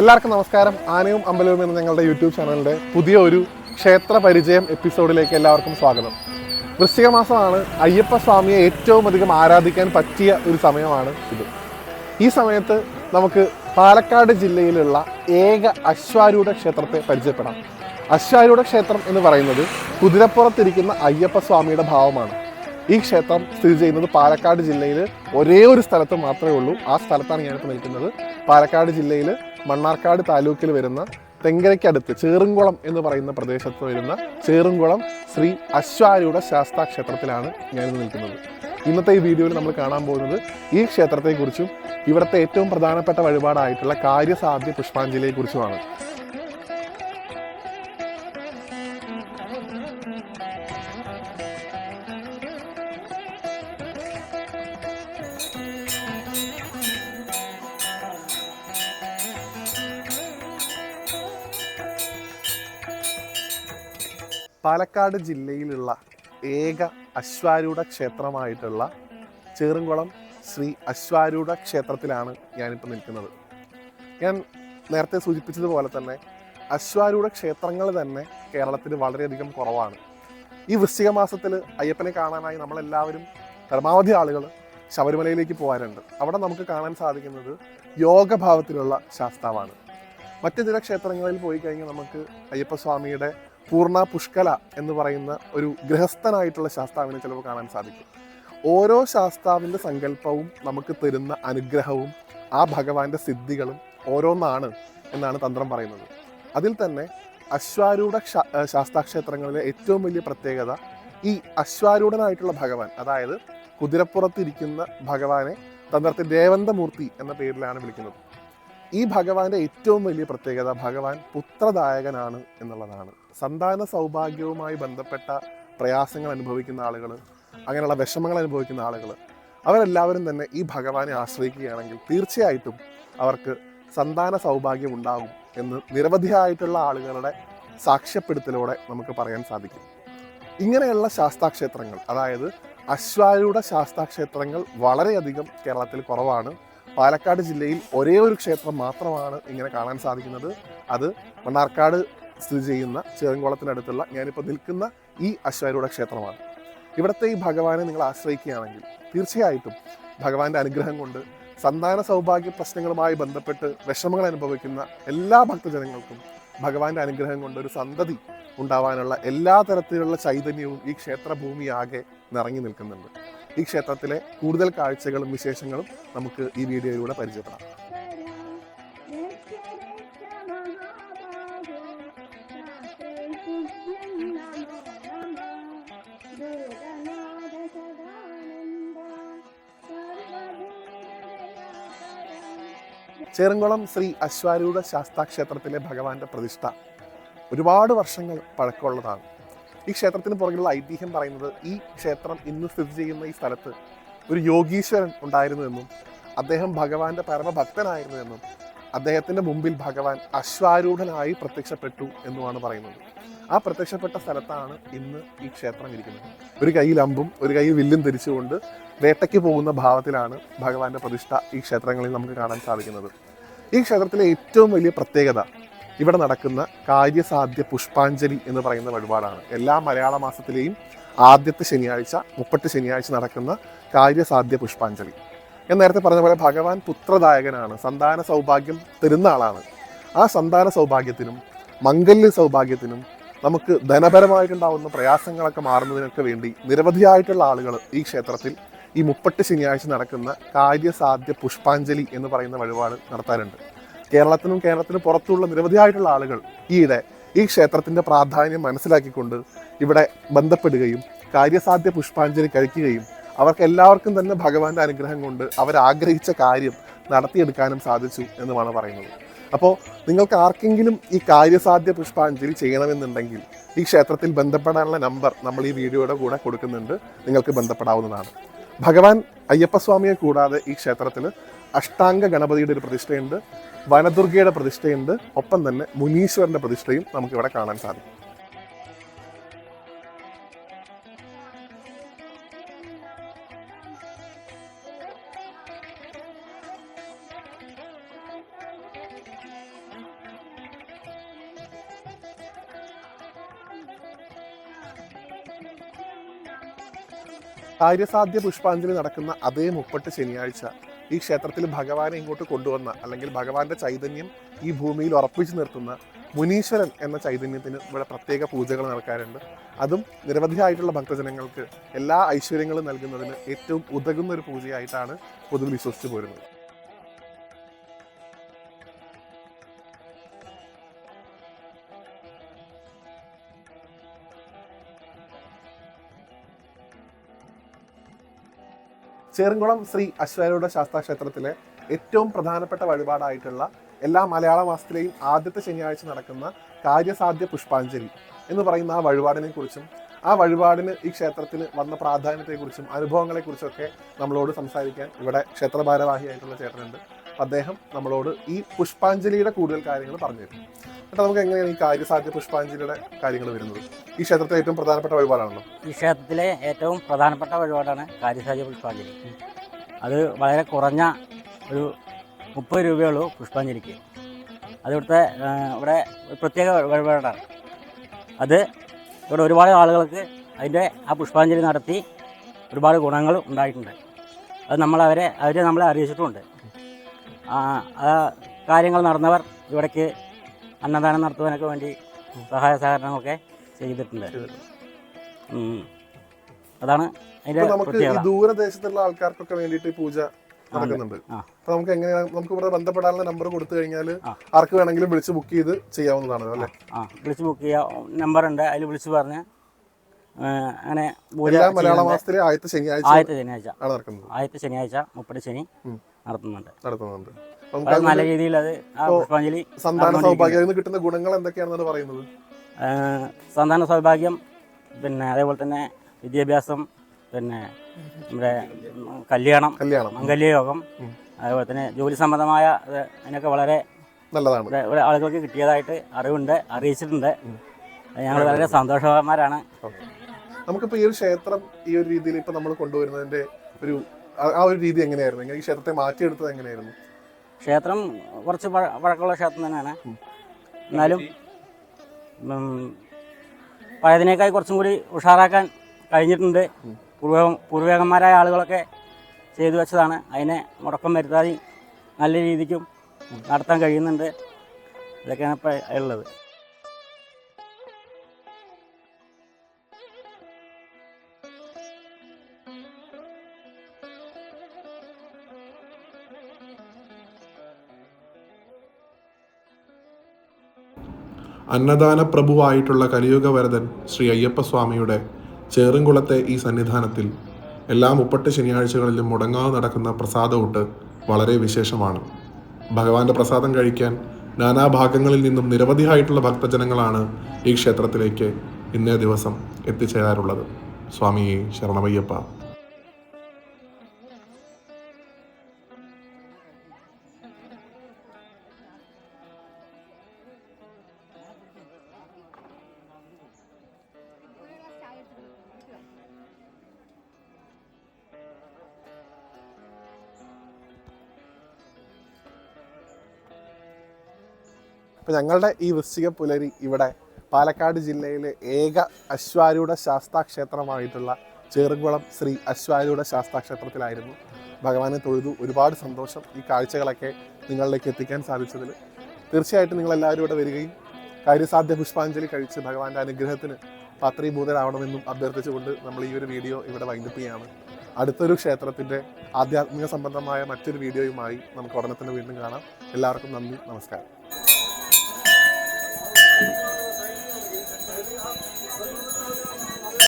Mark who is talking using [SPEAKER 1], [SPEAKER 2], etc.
[SPEAKER 1] എല്ലാവർക്കും നമസ്കാരം. ആനയും അമ്പലവും എന്ന ഞങ്ങളുടെ യൂട്യൂബ് ചാനലിന്റെ പുതിയ ഒരു ക്ഷേത്ര പരിചയം എപ്പിസോഡിലേക്ക് എല്ലാവർക്കും സ്വാഗതം. വൃശ്ചിക മാസമാണ്. അയ്യപ്പ സ്വാമിയെ ഏറ്റവും അധികം ആരാധിക്കാൻ പറ്റിയ ഒരു സമയമാണ് ഇത്. ഈ സമയത്ത് നമുക്ക് പാലക്കാട് ജില്ലയിലുള്ള ഏക അശ്വാരൂഢ ക്ഷേത്രത്തെ പരിചയപ്പെടാം. അശ്വാരൂഢ ക്ഷേത്രം എന്ന് പറയുന്നത് കുതിരപ്പുറത്തിരിക്കുന്ന അയ്യപ്പ സ്വാമിയുടെ ഭാവമാണ്. ഈ ക്ഷേത്രം സ്ഥിതി ചെയ്യുന്നത് പാലക്കാട് ജില്ലയിൽ ഒരേ ഒരു സ്ഥലത്ത് മാത്രമേ ഉള്ളൂ. ആ സ്ഥലത്താണ് ഞാനിപ്പോൾ നിൽക്കുന്നത്. പാലക്കാട് ജില്ലയിൽ മണ്ണാർക്കാട് താലൂക്കിൽ വരുന്ന തെങ്കരയ്ക്കടുത്ത് ചേറുംകുളം എന്ന് പറയുന്ന പ്രദേശത്ത് വരുന്ന ചേറുംകുളം ശ്രീ അശ്വാരിയുടെ ശാസ്താ ക്ഷേത്രത്തിലാണ് ഞാൻ നിൽക്കുന്നത്. ഇന്നത്തെ ഈ വീഡിയോയിൽ നമ്മൾ കാണാൻ പോകുന്നത് ഈ ക്ഷേത്രത്തെക്കുറിച്ചും ഇവിടുത്തെ ഏറ്റവും പ്രധാനപ്പെട്ട വഴിപാടായിട്ടുള്ള കാര്യസാധ്യ പുഷ്പാഞ്ജലിയെക്കുറിച്ചുമാണ്. പാലക്കാട് ജില്ലയിലുള്ള ഏക അശ്വാരൂഢ ക്ഷേത്രമായിട്ടുള്ള ചേറുംകുളം ശ്രീ അശ്വാരൂഢ ക്ഷേത്രത്തിലാണ് ഞാനിപ്പോൾ നിൽക്കുന്നത്. ഞാൻ നേരത്തെ സൂചിപ്പിച്ചതുപോലെ തന്നെ അശ്വാരൂഢ ക്ഷേത്രങ്ങൾ തന്നെ കേരളത്തിൽ വളരെയധികം കുറവാണ്. ഈ വൃശ്ചിക മാസത്തിൽ അയ്യപ്പനെ കാണാനായി നമ്മളെല്ലാവരും പരമാവധി ആളുകൾ ശബരിമലയിലേക്ക് പോകാറുണ്ട് അവിടെ നമുക്ക് കാണാൻ സാധിക്കുന്നത് യോഗഭാവത്തിലുള്ള ശാസ്താവാണ്. മറ്റു ചില ക്ഷേത്രങ്ങളിൽ പോയി കഴിഞ്ഞാൽ നമുക്ക് അയ്യപ്പസ്വാമിയുടെ പൂർണ പുഷ്കല എന്ന് പറയുന്ന ഒരു ഗൃഹസ്ഥനായിട്ടുള്ള ശാസ്താവിനെ ചിലപ്പോൾ കാണാൻ സാധിക്കും. ഓരോ ശാസ്താവിന്റെ സങ്കല്പവും നമുക്ക് തരുന്ന അനുഗ്രഹവും ആ ഭഗവാന്റെ സിദ്ധികളും ഓരോന്നാണ് എന്നാണ് തന്ത്രം പറയുന്നത്. അതിൽ തന്നെ അശ്വാരൂഢ ശാസ്താക്ഷേത്രങ്ങളിലെ ഏറ്റവും വലിയ പ്രത്യേകത ഈ അശ്വാരൂഢനായിട്ടുള്ള ഭഗവാൻ അതായത് കുതിരപ്പുറത്തിരിക്കുന്ന ഭഗവാനെ തന്ത്രത്തിൽ ദേവന്തമൂർത്തി എന്ന പേരിലാണ് വിളിക്കുന്നത്. ഈ ഭഗവാന്റെ ഏറ്റവും വലിയ പ്രത്യേകത ഭഗവാൻ പുത്രദായകനാണ് എന്നുള്ളതാണ്. സന്താന സൗഭാഗ്യവുമായി ബന്ധപ്പെട്ട പ്രയാസങ്ങൾ അനുഭവിക്കുന്ന ആളുകൾ അങ്ങനെയുള്ള വിഷമങ്ങൾ അനുഭവിക്കുന്ന ആളുകൾ അവരെല്ലാവരും തന്നെ ഈ ഭഗവാനെ ആശ്രയിക്കുകയാണെങ്കിൽ തീർച്ചയായിട്ടും അവർക്ക് സന്താന സൗഭാഗ്യം ഉണ്ടാകും എന്ന് നിരവധിയായിട്ടുള്ള ആളുകളുടെ സാക്ഷ്യപ്പെടുത്തലൂടെ നമുക്ക് പറയാൻ സാധിക്കും. ഇങ്ങനെയുള്ള ശാസ്താക്ഷേത്രങ്ങൾ അതായത് അശ്വാരൂഢ ശാസ്താക്ഷേത്രങ്ങൾ വളരെയധികം കേരളത്തിൽ കുറവാണ്. പാലക്കാട് ജില്ലയിൽ ഒരേ ഒരു ക്ഷേത്രം മാത്രമാണ് ഇങ്ങനെ കാണാൻ സാധിക്കുന്നത്. അത് മണ്ണാർക്കാട് സ്ഥിതി ചെയ്യുന്ന ചേറുംകുളത്തിനടുത്തുള്ള ഞാനിപ്പോൾ നിൽക്കുന്ന ഈ അശ്വാരൂഢ ക്ഷേത്രമാണ്. ഇവിടുത്തെ ഈ ഭഗവാനെ നിങ്ങൾ ആശ്രയിക്കുകയാണെങ്കിൽ തീർച്ചയായിട്ടും ഭഗവാന്റെ അനുഗ്രഹം കൊണ്ട് സന്താന സൗഭാഗ്യ പ്രശ്നങ്ങളുമായി ബന്ധപ്പെട്ട് വിഷമങ്ങൾ അനുഭവിക്കുന്ന എല്ലാ ഭക്തജനങ്ങൾക്കും ഭഗവാന്റെ അനുഗ്രഹം കൊണ്ട് ഒരു സന്തതി ഉണ്ടാവാനുള്ള എല്ലാ തരത്തിലുള്ള ചൈതന്യവും ഈ ക്ഷേത്രഭൂമിയാകെ നിറങ്ങി നിൽക്കുന്നുണ്ട്. ഈ ക്ഷേത്രത്തിലെ കൂടുതൽ കാഴ്ചകളും വിശേഷങ്ങളും നമുക്ക് ഈ വീഡിയോയിലൂടെ പരിചയപ്പെടാം. ചേറുംകുളം ശ്രീ അശ്വാരൂഢ ശാസ്താക്ഷേത്രത്തിലെ ഭഗവാന്റെ പ്രതിഷ്ഠ ഒരുപാട് വർഷങ്ങൾ പഴക്കമുള്ളതാണ്. ഈ ക്ഷേത്രത്തിന് പുറകിലുള്ള ഐതിഹ്യം പറയുന്നത് ഈ ക്ഷേത്രം ഇന്ന് സ്ഥിതി ചെയ്യുന്ന ഈ സ്ഥലത്ത് ഒരു യോഗീശ്വരൻ ഉണ്ടായിരുന്നു എന്നും അദ്ദേഹം ഭഗവാന്റെ പരമഭക്തനായിരുന്നു എന്നും അദ്ദേഹത്തിന്റെ മുമ്പിൽ ഭഗവാൻ അശ്വാരൂഢനായി പ്രത്യക്ഷപ്പെട്ടു എന്നുമാണ് പറയുന്നത്. ആ പ്രത്യക്ഷപ്പെട്ട സ്ഥലത്താണ് ഇന്ന് ഈ ക്ഷേത്രം ഇരിക്കുന്നത്. ഒരു കയ്യിൽ അമ്പും ഒരു കയ്യിൽ വില്ലും ധരിച്ചുകൊണ്ട് വേട്ടയ്ക്ക് പോകുന്ന ഭാവത്തിലാണ് ഭഗവാന്റെ പ്രതിഷ്ഠ ഈ ക്ഷേത്രങ്ങളിൽ നമുക്ക് കാണാൻ സാധിക്കുന്നത്. ഈ ക്ഷേത്രത്തിലെ ഏറ്റവും വലിയ പ്രത്യേകത ഇവിടെ നടക്കുന്ന കാര്യസാധ്യ പുഷ്പാഞ്ജലി എന്ന് പറയുന്ന വഴിപാടാണ്. എല്ലാ മലയാള മാസത്തിലെയും ആദ്യത്തെ ശനിയാഴ്ച മുപ്പട്ട് ശനിയാഴ്ച നടക്കുന്ന കാര്യസാധ്യ പുഷ്പാഞ്ജലി. ഞാൻ നേരത്തെ പറഞ്ഞ പോലെ ഭഗവാൻ പുത്രദായകനാണ്. സന്താന സൗഭാഗ്യം തരുന്ന ആളാണ്. ആ സന്താന സൗഭാഗ്യത്തിനും മംഗല്യ സൗഭാഗ്യത്തിനും നമുക്ക് ധനപരമായിട്ടുണ്ടാവുന്ന പ്രയാസങ്ങളൊക്കെ മാറുന്നതിനൊക്കെ വേണ്ടി നിരവധിയായിട്ടുള്ള ആളുകൾ ഈ ക്ഷേത്രത്തിൽ ഈ മുപ്പട്ട് ശനിയാഴ്ച നടക്കുന്ന കാര്യസാധ്യ പുഷ്പാഞ്ജലി എന്ന് പറയുന്ന വഴിപാട് നടത്താറുണ്ട്. കേരളത്തിനും കേരളത്തിന് പുറത്തുള്ള നിരവധിയായിട്ടുള്ള ആളുകൾ ഈയിടെ ഈ ക്ഷേത്രത്തിന്റെ പ്രാധാന്യം മനസ്സിലാക്കിക്കൊണ്ട് ഇവിടെ ബന്ധപ്പെടുകയും കാര്യസാധ്യ പുഷ്പാഞ്ജലി കഴിക്കുകയും അവർക്ക് എല്ലാവർക്കും തന്നെ ഭഗവാന്റെ അനുഗ്രഹം കൊണ്ട് അവരാഗ്രഹിച്ച കാര്യം നടത്തിയെടുക്കാനും സാധിച്ചു എന്നുമാണ് പറയുന്നത്. അപ്പോൾ നിങ്ങൾക്ക് ആർക്കെങ്കിലും ഈ കാര്യസാധ്യ പുഷ്പാഞ്ജലി ചെയ്യണമെന്നുണ്ടെങ്കിൽ ഈ ക്ഷേത്രത്തിൽ ബന്ധപ്പെടാനുള്ള നമ്പർ നമ്മൾ ഈ വീഡിയോയുടെ കൂടെ കൊടുക്കുന്നുണ്ട്. നിങ്ങൾക്ക് ബന്ധപ്പെടാവുന്നതാണ്. ഭഗവാൻ അയ്യപ്പസ്വാമിയെ കൂടാതെ ഈ ക്ഷേത്രത്തിൽ അഷ്ടാംഗ ഗണപതിയുടെ ഒരു പ്രതിഷ്ഠയുണ്ട് വനദുർഗയുടെ പ്രതിഷ്ഠയുണ്ട് ഒപ്പം തന്നെ മുനീശ്വരന്റെ പ്രതിഷ്ഠയും നമുക്ക് ഇവിടെ കാണാൻ സാധിക്കും. കാര്യസാധ്യ പുഷ്പാഞ്ജലി നടക്കുന്ന അതേ മുപ്പട്ട് ശനിയാഴ്ച ഈ ക്ഷേത്രത്തിൽ ഭഗവാനെ ഇങ്ങോട്ട് കൊണ്ടുവന്ന അല്ലെങ്കിൽ ഭഗവാന്റെ ചൈതന്യം ഈ ഭൂമിയിൽ ഉറപ്പിച്ചു നിർത്തുന്ന മുനീശ്വരൻ എന്ന ചൈതന്യത്തിന് ഇവിടെ പ്രത്യേക പൂജകൾ നടക്കാറുണ്ട്. അതും നിരവധിയായിട്ടുള്ള ഭക്തജനങ്ങൾക്ക് എല്ലാ ഐശ്വര്യങ്ങളും നൽകുന്നതിന് ഏറ്റവും ഉതകുന്ന ഒരു പൂജയായിട്ടാണ് പൊതുവിൽ വിശ്വസിച്ചു പോരുന്നത്. ചേറുംകുളം ശ്രീ അശ്വരൂഢ ശാസ്താ ക്ഷേത്രത്തിലെ ഏറ്റവും പ്രധാനപ്പെട്ട വഴിപാടായിട്ടുള്ള എല്ലാ മലയാള മാസത്തിലെയും ആദ്യത്തെ ശനിയാഴ്ച നടക്കുന്ന കാര്യസാധ്യ പുഷ്പാഞ്ജലി എന്ന് പറയുന്ന ആ വഴിപാടിനെ കുറിച്ചും ആ വഴിപാടിന് ഈ ക്ഷേത്രത്തിന് വന്ന പ്രാധാന്യത്തെക്കുറിച്ചും അനുഭവങ്ങളെക്കുറിച്ചൊക്കെ നമ്മളോട് സംസാരിക്കാൻ ഇവിടെ ക്ഷേത്ര ഭാരവാഹിയായിട്ടുള്ള ചേട്ടനുണ്ട്. അദ്ദേഹം നമ്മളോട് ഈ പുഷ്പാഞ്ജലിയുടെ കൂടുതൽ കാര്യങ്ങൾ പറഞ്ഞു തരും എന്നിട്ട് നമുക്ക് എങ്ങനെയാണ് ഈ കാര്യസാധ്യ പുഷ്പാഞ്ജലിയുടെ കാര്യങ്ങൾ വരുന്നത്? ഈ ക്ഷേത്രത്തിലെ ഏറ്റവും പ്രധാനപ്പെട്ട വഴിപാടാണല്ലോ.
[SPEAKER 2] ഈ ക്ഷേത്രത്തിലെ ഏറ്റവും പ്രധാനപ്പെട്ട വഴിപാടാണ് കാര്യസാധ്യ പുഷ്പാഞ്ജലി. അത് വളരെ കുറഞ്ഞ ഒരു മുപ്പത് രൂപയുള്ളൂ പുഷ്പാഞ്ജലിക്ക്. അത് ഇവിടുത്തെ ആ, ഇവിടെ പ്രത്യേക വഴിപാടാണ്. അത് ഇവിടെ ഒരുപാട് ആളുകൾക്ക് അതിന്റെ ആ പുഷ്പാഞ്ജലി നടത്തി ഒരുപാട് ഗുണങ്ങൾ ഉണ്ടായിട്ടുണ്ട്. അത് നമ്മളവരെ അവരെ നമ്മളെ അറിയിച്ചിട്ടുമുണ്ട് ആ കാര്യങ്ങൾ നടന്നവർ ഇവിടേക്ക് അന്നദാനം നടത്തുവാനൊക്കെ വേണ്ടി സഹായ സഹകരണങ്ങളൊക്കെ ചെയ്തിട്ടുണ്ട്. അതാണ് അതിന്റെ
[SPEAKER 1] നമുക്ക് ഈ ദൂരദേശത്തുള്ള ആൾക്കാർക്കൊക്കെ വേണ്ടിയിട്ട് ഈ പൂജ നടക്കുന്നുണ്ട്. അപ്പൊ നമുക്ക് എങ്ങനെയാണ് നമുക്ക് ഇവിടെ ബന്ധപ്പെടാനുള്ള നമ്പർ കൊടുത്തു കഴിഞ്ഞാൽ ആർക്ക് വേണമെങ്കിലും വിളിച്ച് ബുക്ക് ചെയ്ത് ചെയ്യാവുന്നതാണ് അല്ലേ?
[SPEAKER 2] ആ വിളിച്ച് ബുക്ക് ചെയ്യാ. നമ്പർ ഉണ്ട് അതിൽ വിളിച്ച് പറഞ്ഞ് അങ്ങനെ
[SPEAKER 1] എല്ലാ മലയാള. മാസത്തിലെ ആദ്യത്തെ ശനിയാഴ്ച
[SPEAKER 2] ആദ്യത്തെ ശനിയാഴ്ച.
[SPEAKER 1] ആണ് നടക്കുന്നത്.
[SPEAKER 2] ആദ്യത്തെ ശനിയാഴ്ച മുപ്പത് ശനി. നടത്തുന്നുണ്ട്.
[SPEAKER 1] നടത്തുന്നുണ്ട്.
[SPEAKER 2] നല്ല രീതിയിൽ അത് പുഷ്പാഞ്ജലി
[SPEAKER 1] സന്താന. സൗഭാഗ്യം കിട്ടുന്ന ഗുണങ്ങൾ എന്തൊക്കെയാണെന്നാണ് പറയുന്നത്?
[SPEAKER 2] സന്താന സൗഭാഗ്യം പിന്നെ അതേപോലെ തന്നെ വിദ്യാഭ്യാസം പിന്നെ നമ്മുടെ കല്യാണം
[SPEAKER 1] കല്യാണം.
[SPEAKER 2] മംഗല്യയോഗം. അതേപോലെ തന്നെ ജോലി സംബന്ധമായ അതിനൊക്കെ വളരെ
[SPEAKER 1] നല്ലതാണ്.
[SPEAKER 2] ഇവിടെ ആളുകൾക്ക് കിട്ടിയതായിട്ട് അറിവുണ്ട് അറിയിച്ചിട്ടുണ്ട്. ഞങ്ങൾ വളരെ സന്തോഷവാന്മാരാണ്.
[SPEAKER 1] നമുക്കിപ്പോ ഈ ഒരു ക്ഷേത്രം ഈ ഒരു രീതിയിൽ ഇപ്പൊ നമ്മൾ കൊണ്ടുവരുന്നതിന്റെ ഒരു ആ- ഒരു രീതി എങ്ങനെയായിരുന്നു? ഇങ്ങനെ ഈ ക്ഷേത്രത്തെ മാറ്റിയെടുത്തത് എങ്ങനെയായിരുന്നു?
[SPEAKER 2] ക്ഷേത്രം കുറച്ച് പഴ- പഴക്കമുള്ള ക്ഷേത്രം തന്നെയാണ്. എന്നാലും ഉം, പഴയതിനേക്കാൾ കുറച്ചും കൂടി ഉഷാറാക്കാൻ കഴിഞ്ഞിട്ടുണ്ട്. പൂർവ പൂർവേകന്മാരായ ആളുകളൊക്കെ ചെയ്തു വെച്ചതാണ്. അതിനെ മുടക്കം വരുത്താതെ നല്ല രീതിക്കും നടത്താൻ കഴിയുന്നുണ്ട്. ഇതൊക്കെയാണ് ഇപ്പോൾ ഉള്ളത്.
[SPEAKER 1] അന്നദാന പ്രഭുവായിട്ടുള്ള കലിയുഗ വരദൻ ശ്രീ അയ്യപ്പസ്വാമിയുടെ ചേറുംകുളത്തെ ഈ സന്നിധാനത്തിൽ എല്ലാ മുപ്പട്ട് ശനിയാഴ്ചകളിലും മുടങ്ങാതെ നടക്കുന്ന പ്രസാദഊട്ട് വളരെ വിശേഷമാണ്. ഭഗവാന്റെ പ്രസാദം കഴിക്കാൻ നാനാഭാഗങ്ങളിൽ നിന്നും നിരവധിയായിട്ടുള്ള ഭക്തജനങ്ങളാണ് ഈ ക്ഷേത്രത്തിലേക്ക് ഇന്നേ ദിവസം എത്തിച്ചേരാറുള്ളത്. സ്വാമിയെ ശരണമയ്യപ്പ. അപ്പം ഞങ്ങളുടെ ഈ വൃശ്ചിക പുലരി ഇവിടെ പാലക്കാട് ജില്ലയിലെ ഏക അശ്വാരൂഢ ശാസ്താക്ഷേത്രമായിട്ടുള്ള ചേറുകുളം ശ്രീ അശ്വാരൂഢ ശാസ്താക്ഷേത്രത്തിലായിരുന്നു. ഭഗവാനെ തൊഴുതു. ഒരുപാട് സന്തോഷം ഈ കാഴ്ചകളൊക്കെ നിങ്ങളിലേക്ക് എത്തിക്കാൻ സാധിച്ചതിൽ. തീർച്ചയായിട്ടും നിങ്ങളെല്ലാവരും ഇവിടെ വരികയും കാര്യസാധ്യ പുഷ്പാഞ്ജലി കഴിച്ച് ഭഗവാന്റെ അനുഗ്രഹത്തിന് പാത്രീഭൂതരാവണമെന്നും അഭ്യർത്ഥിച്ചുകൊണ്ട് നമ്മൾ ഈ ഒരു വീഡിയോ ഇവിടെ ചെയ്യാണ്. അടുത്തൊരു ക്ഷേത്രത്തിന്റെ ആധ്യാത്മിക സംബന്ധമായ മറ്റൊരു വീഡിയോയുമായി നമുക്ക് ഉടനെ തന്നെ വീണ്ടും കാണാം. എല്ലാവർക്കും നന്ദി. നമസ്കാരം. you.